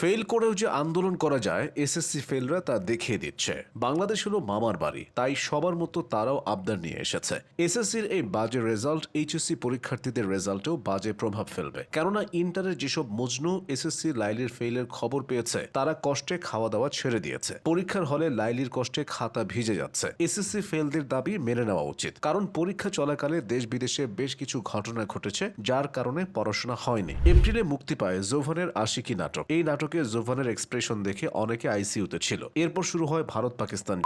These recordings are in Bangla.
ফেল করেও যে আন্দোলন করা যায় এসএসসি ফেলরা তা দেখিয়ে দিচ্ছে। বাংলাদেশ হলো মামার বাড়ি, তাই সবার মতো তারাও আবদার নিয়ে এসেছে। এসএসসির এই বাজে রেজাল্ট এইচএসসি পরীক্ষার্থীদের রেজাল্টেও বাজে প্রভাব ফেলবে। কেননা ইন্টারের যেসব মজনু এসএসসি লাইলির ফেইলের খবর পেয়েছে, তারা কষ্টে খাওয়া দাওয়া ছেড়ে দিয়েছে। পরীক্ষার হলে লাইলির কষ্টে খাতা ভিজে যাচ্ছে। এসএসসি ফেলদের দাবি মেনে নেওয়া উচিত, কারণ পরীক্ষা চলাকালে দেশ বিদেশে বেশ কিছু ঘটনা ঘটেছে, যার কারণে পড়াশোনা হয়নি। এপ্রিলে মুক্তি পায় জোভনের আশিকি নাটক। এই নাটকে জোভানের এক্সপ্রেশন দেখে অনেকে আইসিইউতে ছিল। এরপর শুরু হয় ভারত পাকিস্তান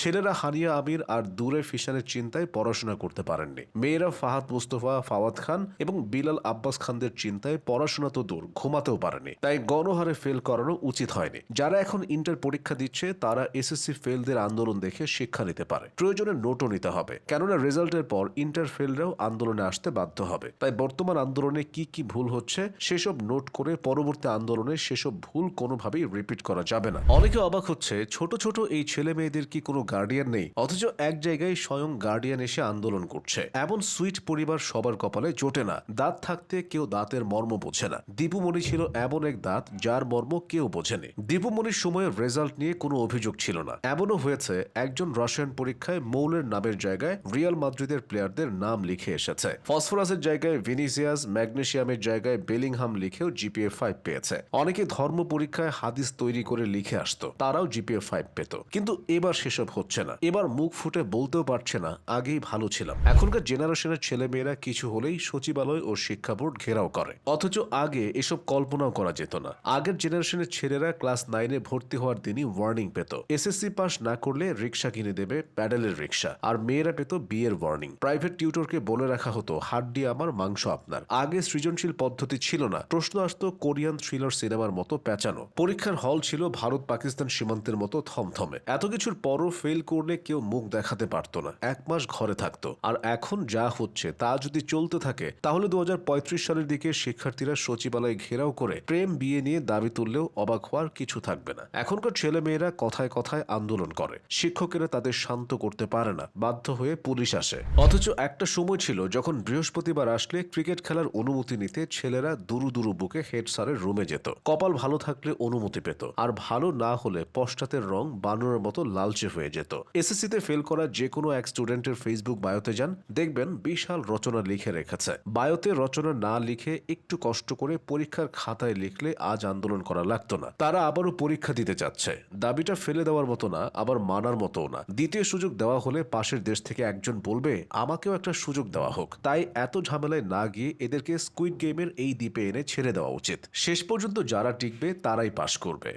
ছেলেরা হানিয়া আমির আর দূরে ফিশারের চিন্তায় পড়াশোনা করতে পারেননি। মেয়েরা ফাহাদ মুস্তফা, ফাওয়াদ খান এবং বিলাল আব্বাস খানদের চিন্তায় পড়াশোনা তো দূর, ঘুমাতেও পারেনি। তাই গণহারে ফেল করানো উচিত হয়নি। যারা এখন ইন্টার পরীক্ষা দিচ্ছে, তারা এসএসসি ফেলদের আন্দোলন দেখে শিক্ষা নিতে পারে। প্রয়োজনে নোটও নিতে হবে। কেননা রেজাল্টের পর ইন্টার ফেলরাও আন্দোলনে আসতে বাধ্য হবে। তাই বর্তমান আন্দোলনে কি কি ভুল হচ্ছে, সেসব নোট করে পরবর্তী আন্দোলনে সেসব ভুল কোনোভাবেই রিপিট করা যাবে না। অনেকে অবাক হচ্ছে, ছোট ছোট এই ছেলে মেয়েদের কি কোনো গার্ডিয়ান নেই, অথচ এক জায়গায় স্বয়ং গার্ডিয়ান এসে আন্দোলন করছে। এমন সুইট পরিবার সবার কপালে জোটে না। দাঁত থাকতে কেউ দাঁতের মর্ম বোঝে না। দীপুমণি ছিল এমন এক দাঁত যার মর্ম কেউ বোঝেনি। দীপুমণির সময় রেজাল্ট নিয়ে কোনো অভিযোগ ছিল না। এমনও হয়েছে, একজন রসায়ন পরীক্ষায় মৌলের নামের জায়গায় রিয়াল মাদ্রিদের প্লেয়ারদের নাম লিখে এসেছে। ফসফরাসের জায়গায় ভিনিসিয়াস ম্যাগনেশিয়ামের জায়গায় বেলিংহাম লিখেও জিপিএ ফাইভ পেয়েছে। অনেকে ধর্ম পরীক্ষায় হাদিস তৈরি করে লিখে আসতো, তারাও জিপিএ ফাইভ পেত। কিন্তু এবার সেসব হচ্ছে না। এবার মুখ ফুটে বলতেও পারছে না, আগেই ভালো ছিলাম। এখনকার জেনারেশনের ছেলেমেয়েরা কিছু হলেই সচিবালয় ও শিক্ষা বোর্ড ঘেরাও করে। অথচ আগে এসব কল্পনাও করা যেত না। আগের জেনারেশনের ছেলেরা ক্লাস নাইনে ভর্তি হওয়ার দিনই ওয়ার্নিং পেত। এসএসসি পাস না করলে রিক্সা কিনে দেবে প্যাডেলের রিক্সা আর মেয়েরা পেত বিয়ের ওয়ার্নিং প্রাইভেট টিউটরকে বলে রাখা হতো, হাড্ডি আমার, মাংস আপনার। আগে সৃজনশীল পদ্ধতি ছিল না। প্রশ্ন আসতো, কোরিয়ান থ্রিলার সিনেমার মতো প্যাঁচানো। পরীক্ষার হল ছিল ভারত পাকিস্তান সীমান্তের মতো থমথমে। এত কিছুর পরও ফেল করলে কেউ মুখ দেখাতে পারতো না। এক মাস ঘরে থাকতো। আর এখন যা হচ্ছে, তা যদি চলতে থাকে, তাহলে দু হাজার পঁয়ত্রিশ সালের দিকে শিক্ষার্থীরা সচিবালয় ঘেরাও করে প্রেম বিয়ে নিয়ে দাবি তুললেও অবাক হওয়ার কিছু থাকবে না। এখনকার ছেলে মেয়েরা কথায় কথায় আন্দোলন করে। শিক্ষকেরা তাদের শান্ত করতে পারে না। বাধ্য হয়ে পুলিশ আসে। অথচ একটা সময় ছিল যখন বৃহস্পতিবার আসলে ক্রিকেট খেলার অনুমতি নিতে ছেলেরা দুরু দুরু বুকে হেড স্যারের রুমে যেত। কপাল ভালো থাকলে অনুমতি পেত। আর ভালো না হলে পশ্চাতের রং বানরের মতো লালচে হয়ে যেত। এসএসসিতে ফেল করা যে কোনো এক স্টুডেন্টের ফেসবুক বায়োতে যান, দেখবেন বিশাল রচনা লিখে রেখেছে। বায়োতে রচনা না লিখে একটু কষ্ট করে পরীক্ষার খাতায় লিখলে আজ আন্দোলন করা লাগতো না। তারা আবারও পরীক্ষা দিতে চাচ্ছে। দাবিটা ফেলে দেওয়ার মতো না, আবার মানার মতোও না। দ্বিতীয় সুযোগ দেওয়া হলে পাশের দেশ থেকে একজন বলবে, আমাকেও একটা সুযোগ দেওয়া হোক। তাই এত ঝামেলায় না গিয়ে এদেরকে স্কুইড গেমের এই দ্বীপে এনে ছেড়ে দেওয়া উচিত। শেষ পর্যন্ত যারা টিকবে, তারাই পাশ করবে।